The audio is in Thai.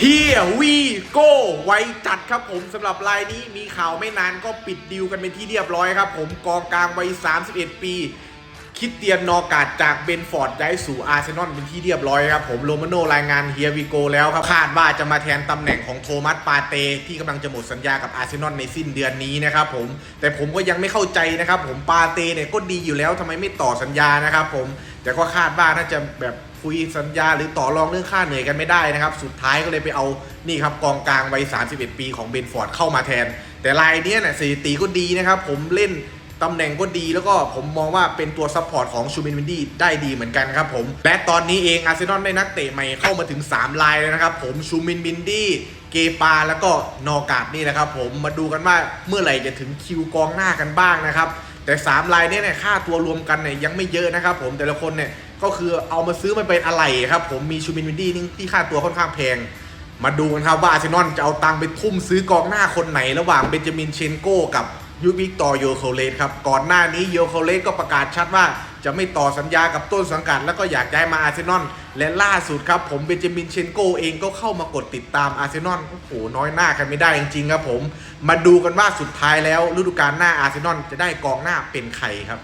เฮียวีโก้ไวจัดครับผมสำหรับรายนี้มีข่าวไม่นานก็ปิดดีลกันเป็นที่เรียบร้อยครับผมกองกลางวัย 31 ปี คิดเตียนนอกาดจากเบนฟอร์ดย้ายสู่อาร์เซนอลเป็นที่เรียบร้อยครับผมโรมาโนรายงานเฮียวีโกแล้วครับคาดว่าจะมาแทนตำแหน่งของโทมัสปาเต ที่กำลังจะหมดสัญญากับอาร์เซนอลในสิ้นเดือนนี้นะครับผมแต่ผมก็ยังไม่เข้าใจนะครับผมปาเตเนี่ยก็ดีอยู่แล้วทำไมไม่ต่อสัญญานะครับผม แต่ก็คาดว่าน่าจะแบบคุยสัญญาหรือต่อรองเรื่องค่าเหนื่อยกันไม่ได้นะครับ สุดท้ายก็เลยไปเอานี่ครับกองกลางวัย 31 ปีของเบนฟอร์ดเข้ามาแทน แต่รายนี้เนี่ยสถิติก็ดีนะครับ ผมเล่นตำแหน่งก็ดีแล้วก็ผมมองว่าเป็นตัวซัพพอร์ตของชูมินวินดี้ได้ดีเหมือนกันครับผม และตอนนี้เองอาร์เซนอลได้นักเตะใหม่เข้ามาถึง3ลายเลยนะครับผมชูมินวินดี้เกปาแล้วก็นอกาดนี่นะครับผมมาดูกันว่าเมื่อไหร่จะถึงคิวกองหน้ากันบ้างนะครับ แต่3ลายเนี้เนี่ยค่าตัวรวมกันเนี่ยยังไม่เยอะนะครับผมแต่ละคนเนี่ยก็คือเอามาซื้อมาเป็นอะไรครับผมมีชูมินวินดี้นี่ที่ค่าตัวค่อนข้างแพง มาดูกันครับว่าอาร์เซนอลจะเอาตังค์ไปทุ่มซื้อกองหน้าคนไหนระหว่างเบนจามินเชนโก้กับ ยูบิกต่อโยโคเลสครับ ก่อนหน้านี้โยโคเลสก็ประกาศชัดว่า จะไม่ต่อสัญญากับต้นสังกัด แล้วก็อยากย้ายมาอาร์เซนอลและล่าสุดครับ ผมเบนจามินเชนโกเองก็เข้ามากดติดตามอาร์เซนอลโอ้โหน้อยหน้ากันไม่ได้จริงๆครับผม มาดูกันว่าสุดท้ายแล้วฤดูกาลหน้าอาร์เซนอลจะได้กองหน้าเป็นใครครับ